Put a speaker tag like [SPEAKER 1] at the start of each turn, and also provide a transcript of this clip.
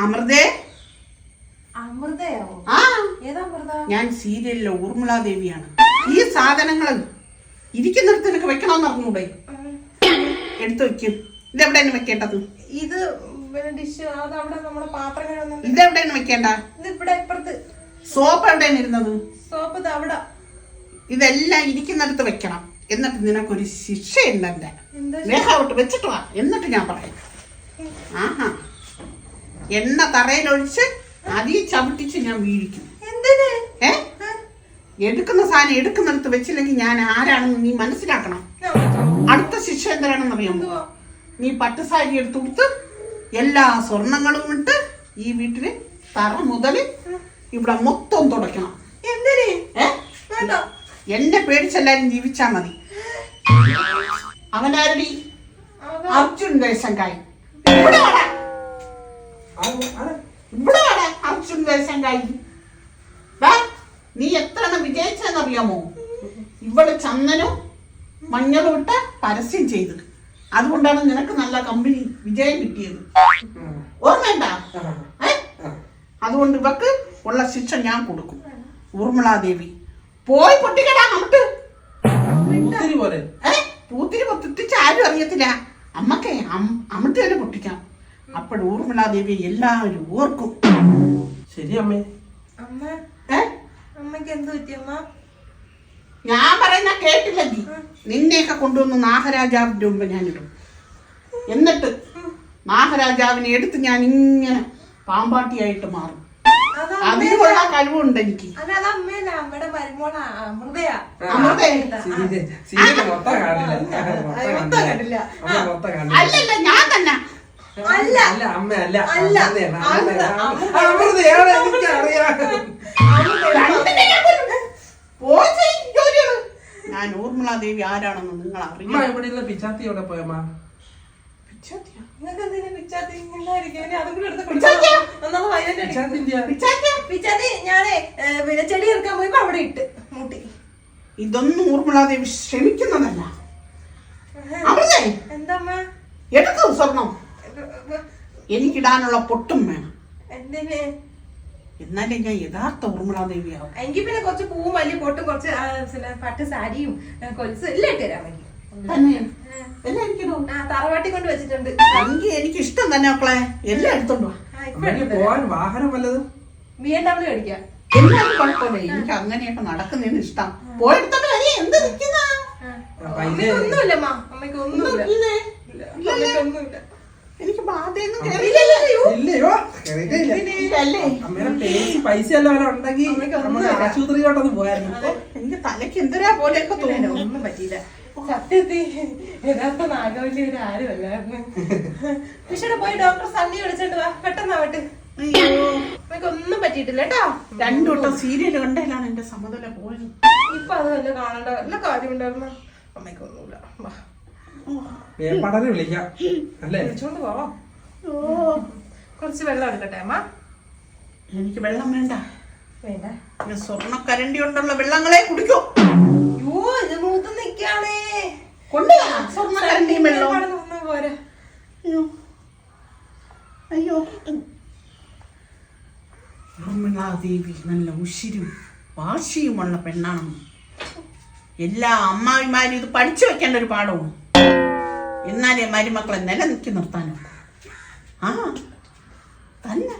[SPEAKER 1] അമൃതേ? ആ. ഞാൻ സീരിയലിലെ ഊർമിളാ ദേവിയാണ്. ഈ സാധനങ്ങൾ ഇരിക്കുന്നിടത്ത് നിനക്ക് വെക്കണമെന്ന് അറിഞ്ഞൂടെ? എടുത്തു വെക്കും. ഇതെവിടെയാണ് വെക്കേണ്ടത്?
[SPEAKER 2] ഇത് ഡിഷ് അത് അവിടെ നമ്മുടെ
[SPEAKER 1] ഇതെവിടെയാണ് വെക്കേണ്ട?
[SPEAKER 2] ഇപ്പുറത്ത്.
[SPEAKER 1] സോപ്പ് എവിടെയാണ് ഇരുന്നത്?
[SPEAKER 2] സോപ്പ് ഇത് അവിടെ.
[SPEAKER 1] ഇതെല്ലാം ഇരിക്കുന്നിടത്ത് വെക്കണം. എന്നിട്ട് നിനക്കൊരു ശിക്ഷയുണ്ട് എന്റെ
[SPEAKER 2] എന്താ
[SPEAKER 1] വേഗാവട്ട് വെച്ചിട്ട് വാ. എന്നിട്ട് ഞാൻ പറയാം. ആഹാ. എണ്ണ തറയിലൊഴിച്ച് അതിൽ ചവിട്ടിച്ച് ഞാൻ വീഴിക്കും. ഏ? എടുക്കുന്ന സാധനം എടുക്കുന്നിടത്ത് വെച്ചില്ലെങ്കിൽ ഞാൻ ആരാണെന്ന് നീ മനസ്സിലാക്കണം. അടുത്ത ശിക്ഷ എന്താണെന്ന് അറിയാമോ? നീ പട്ടുസാരി എടുത്ത് കൊടുത്ത് എല്ലാ സ്വർണങ്ങളും ഇട്ട് ഈ വീട്ടിൽ തറ മുതൽ ഇവിടെ മൊത്തം തുടയ്ക്കണം. എന്നെ പേടിച്ചെല്ലാരും ജീവിച്ചാ മതി. അവനാരടി. അർജുൻ ദേശങ്കായി കായി ഇവിടെ അർജുൻ ദേശങ്കായി നീ എത്ര വിജയിച്ചെന്നറിയാമോ ഇവൾ ചന്ദനും മഞ്ഞളും ഇട്ട് പരസ്യം ചെയ്തത് അതുകൊണ്ടാണ് നിനക്ക് നല്ല കമ്പനി വിജയം കിട്ടിയത്. ഓർമ്മയുണ്ട? അതുകൊണ്ട് ഇവക്ക് ഉള്ള ശിക്ഷ ഞാൻ കൊടുക്കും. ഊർമിളാദേവി പോയി പൊട്ടിക്കടാ
[SPEAKER 3] ഒത്തിരി പോലെ.
[SPEAKER 1] ഏ? പൂത്തിരി പൊട്ടിച്ച് ആരും അറിയത്തില്ല. അമ്മക്കേ അമ്മട്ട് തന്നെ പൊട്ടിക്കാം. അപ്പോൾ ഊർമിളാദേവി എല്ലാവരും ഓർക്കും.
[SPEAKER 3] ശരി അമ്മേ.
[SPEAKER 2] അമ്മ അമ്മയ്ക്ക് എന്ത് പറ്റിയമ്മ
[SPEAKER 1] ഞാൻ പറയുന്ന കേട്ടില്ല നീ. നിന്നെയൊക്കെ കൊണ്ടുവന്ന് നാഗരാജാവിന്റെ മുമ്പ് ഞാനിടും. എന്നിട്ട് നാഗരാജാവിനെ എടുത്ത് ഞാൻ ഇങ്ങനെ പാമ്പാട്ടിയായിട്ട് മാറും.
[SPEAKER 2] അതാ
[SPEAKER 1] അതിനുള്ള കഴിവുണ്ട് എനിക്ക്. അല്ലല്ല ഞാൻ തന്നെ
[SPEAKER 2] അല്ല
[SPEAKER 3] അല്ല അമ്മ അല്ല
[SPEAKER 2] അല്ല.
[SPEAKER 3] അമൃതയാണ് എനിക്കറിയാം
[SPEAKER 1] ഞാൻ കൊല്ലും. ദേവി ആരാണെന്ന് നിങ്ങൾ അറിയാം
[SPEAKER 3] ഇവിടെ ഉള്ള പിച്ചാത്തി എവിടെ പോയമ്മ
[SPEAKER 2] എടുത്ത്? ഞാനേ പിന്നെ ചെടി ഇറക്കാൻ പോയപ്പോ അവിടെ ഇട്ട് മൂട്ടി
[SPEAKER 1] ഇതൊന്നും ഊർമിളാദേവി ക്ഷമിക്കുന്നതല്ല എന്താ
[SPEAKER 2] എന്താമ്മ
[SPEAKER 1] എടുക്കൂ സ്വർണം എനിക്കിടാനുള്ള പൊട്ടും വേണം.
[SPEAKER 2] എന്തിന്?
[SPEAKER 1] എന്നാലേ ഞാൻ യഥാർത്ഥ ഊർമിളാദേവിയാവും
[SPEAKER 2] എങ്കിൽ പിന്നെ കുറച്ച് പൂവും വലിയ പൊട്ടും കുറച്ച് പിന്നെ പട്ട് സാരിയും കൊലുസും എല്ലാം ഇട്ട് തരാൻ വേണ്ടി
[SPEAKER 1] എല്ലാം എനിക്കിടൂ.
[SPEAKER 2] ആ തറവാട്ടി കൊണ്ട് വെച്ചിട്ടുണ്ട്.
[SPEAKER 1] എങ്കിൽ എനിക്ക് ഇഷ്ടം തന്നെ മക്കളെ. എല്ലാം എടുത്തോണ്ട്
[SPEAKER 3] പോവാൻ വാഹനം വല്ലതും?
[SPEAKER 2] ബി എം ഡബ്ല്യു അടിക്കാം
[SPEAKER 1] എന്നാലും കുഴപ്പമില്ല. എനിക്ക് അങ്ങനെയൊക്കെ നടക്കുന്നതിന് ഇഷ്ടം. പോയെടുത്തോണ്ട് വരി. എന്ത് നിൽക്കുന്ന
[SPEAKER 3] പൈസ
[SPEAKER 2] അമ്മയ്ക്ക് ഒന്നുമില്ല അമ്മയ്ക്ക് ഒന്നുമില്ല. ഇല്ല, ഒന്നുമില്ല.
[SPEAKER 3] ഇല്ലയോ.
[SPEAKER 1] അല്ലേ
[SPEAKER 3] അമ്മേടെ പേച്ച് പൈസ എല്ലാം വല്ല ഉണ്ടെങ്കിൽ
[SPEAKER 2] ഒന്നുമില്ല.
[SPEAKER 3] ആശുപത്രിയിലോട്ടൊന്ന് പോയായിരുന്നു.
[SPEAKER 1] എനിക്ക് തലയ്ക്ക് എന്തിനാ പോലെയൊക്കെ തോന്നുന്നു.
[SPEAKER 2] ഒന്നും പറ്റിയില്ല. സത്യത്തിൽ യഥാർത്ഥ നാഗവല്ലി ആരും അല്ലായിരുന്നു പക്ഷേ പോയി ഡോക്ടർ സണ്ണി വിളിച്ചിട്ട് വാ. പെട്ടെന്നാവട്ടെ
[SPEAKER 1] അയ്യോ.
[SPEAKER 2] ഒന്നും പറ്റിയിട്ടില്ല കേട്ടോ.
[SPEAKER 1] രണ്ടു വട്ടം സീരിയൽ കണ്ടതിലാണ് എന്റെ സമതല പോയത്.
[SPEAKER 2] ഇപ്പൊ അതല്ല വല്ല കാണണ്ട. എല്ലാ കാര്യം ഉണ്ടായിരുന്നു അമ്മയ്ക്കൊന്നുമില്ല വാ.
[SPEAKER 3] വേപ്പാടനെ വിളിക്കാം. അല്ലേ?
[SPEAKER 2] വിളിച്ചോണ്ട് പോവാ.
[SPEAKER 1] ഓ.
[SPEAKER 2] കുറച്ച് വെള്ളം എടുക്കട്ടെ അമ്മ?
[SPEAKER 1] എനിക്ക് വെള്ളം വേണ്ട.
[SPEAKER 2] വേണ്ട.
[SPEAKER 1] ഞാൻ സ്വർണക്കരണ്ടി കൊണ്ടുള്ള വെള്ളങ്ങളെ കുടിക്കൂ.
[SPEAKER 2] യോ ഇത് മൂത്ത് നിക്കാണേ.
[SPEAKER 1] വെള്ളവും.
[SPEAKER 2] വെള്ളം
[SPEAKER 1] അയ്യോ. അയ്യോ. ദേവി നല്ല ഉശിരും വാശിയുമുള്ള പെണ്ണാണെന്ന് എല്ലാ അമ്മായിമാരും ഇത് പഠിച്ചു വെക്കേണ്ട ഒരു പാഠവും എന്നാലേ മരുമക്കളെ നിലനിൽക്കി നിർത്താനും ആ തന്നെ.